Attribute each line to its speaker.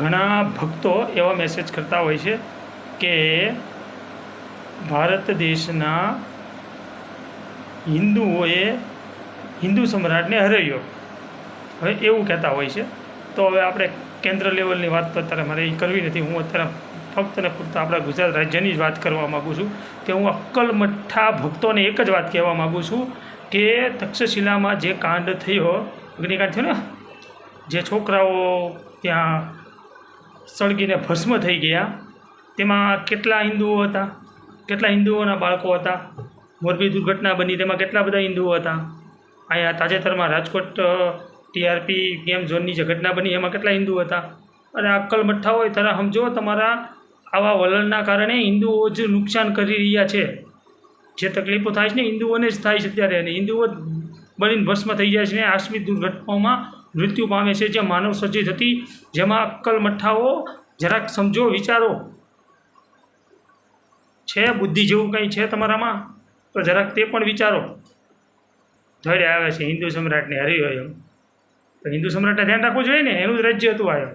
Speaker 1: ઘણા ભક્તો એવા મેસેજ કરતા હોય છે કે ભારત દેશના હિન્દુઓએ હિન્દુ સમ્રાટને હરાવ્યો. હવે એવું કહેતા હોય છે. તો હવે આપણે કેન્દ્ર લેવલની વાત તો અત્યારે મારે એ કરવી નથી. હું અત્યારે ફક્ત ને ફક્ત આપણા ગુજરાત રાજ્યની જ વાત કરવા માગું છું કે હું અક્કલમઠ્ઠા ભક્તોને એક જ વાત કહેવા માગું છું કે તક્ષશિલામાં જે કાંડ થયો, અગ્નિકાંડ થયો ને, જે છોકરાઓ ત્યાં સળગીને ભસ્મ થઈ ગયા. તેમાં કેટલા હિન્દુઓ હતા? કેટલા હિન્દુઓના બાળકો હતા? મોરબી દુર્ઘટના બની, તેમાં કેટલા બધા હિન્દુઓ હતા? અહીંયા તાજેતરમાં રાજકોટ ટીઆરપી ગેમ ઝોનની જે ઘટના બની, એમાં કેટલા હિન્દુ હતા? અને અક્કલ મઠ્ઠા હોય ત્યારે સમજો, તમારા આવા વલણના કારણે હિન્દુઓ જ નુકસાન કરી રહ્યા છે. જે તકલીફો થાય છે ને, હિન્દુઓને જ થાય છે અત્યારે. અને હિન્દુઓ બળીને ભસ્મ થઈ જાય છે ને આકસ્મિક દુર્ઘટનાઓમાં મૃત્યુ પામે છે, જે માનવ સર્જિત હતી. જેમાં અક્કલ મઠ્ઠાઓ, જરાક સમજો વિચારો. છે બુદ્ધિ જેવું કંઈ છે તમારામાં? તો જરાક તે પણ વિચારો. ધડે આવે છે, હિન્દુ સમ્રાટને હરી હોય એમ. તો હિન્દુ સમ્રાટને ધ્યાન રાખવું જોઈએ ને? એનું જ રાજ્ય હતું આ એમ.